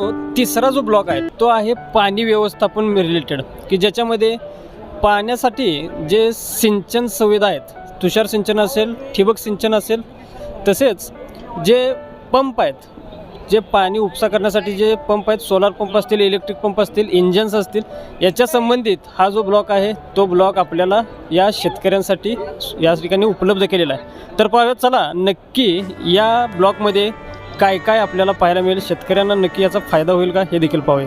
तिसरा जो ब्लॉक आहे तो आहे पाणी व्यवस्थापन रिलेटेड की ज्याच्यामध्ये पाण्यासाठी जे सिंचन सुविधा आहेत तुषार सिंचन असेल ठिबक सिंचन असेल तसेच जे पंप आहेत जे पाणी उपसा करण्यासाठी जे पंप आहेत सोलार पंप असतील इलेक्ट्रिक पंप असतील इंजन्स असतील याच्या संबंधित हा जो ब्लॉक आहे तो ब्लॉक आपल्याला या शेतकऱ्यांसाठी या ठिकाणी उपलब्ध केलेला आहे. तर पाहूयात चला नक्की या ब्लॉकमध्ये काय काय आपल्याला पाहायला मिळेल शेतकऱ्यांना नक्की याचा फायदा होईल का हे देखील पाहूया.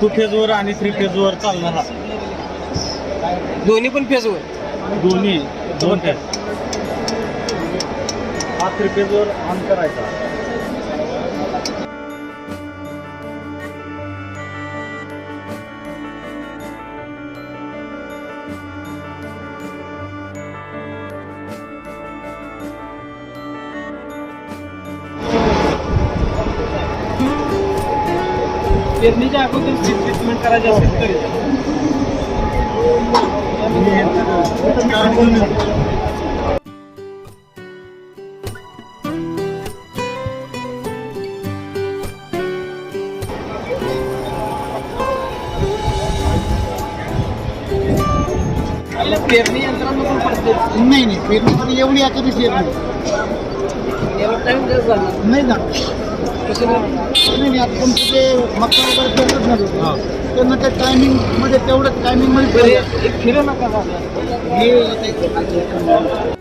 टू फेजवर आणि थ्री फेजवर चालणारा दोन्ही पण फेजवर दोन्ही दोन फेज. हा थ्री फेजवर ऑन करायचा. पेरणीच्या अगोदर ट्रीटमेंट करायची असेल तरी. पेरणी यंत्रांमधून पडते. नाही नाही पेरणी पण एवढी येत नाही झाला नाही. आता तुमचं ते मका वगैरे पेरत ना. त्यांना त्या टायमिंगमध्ये तेवढं टायमिंगमध्ये फिरं नका हे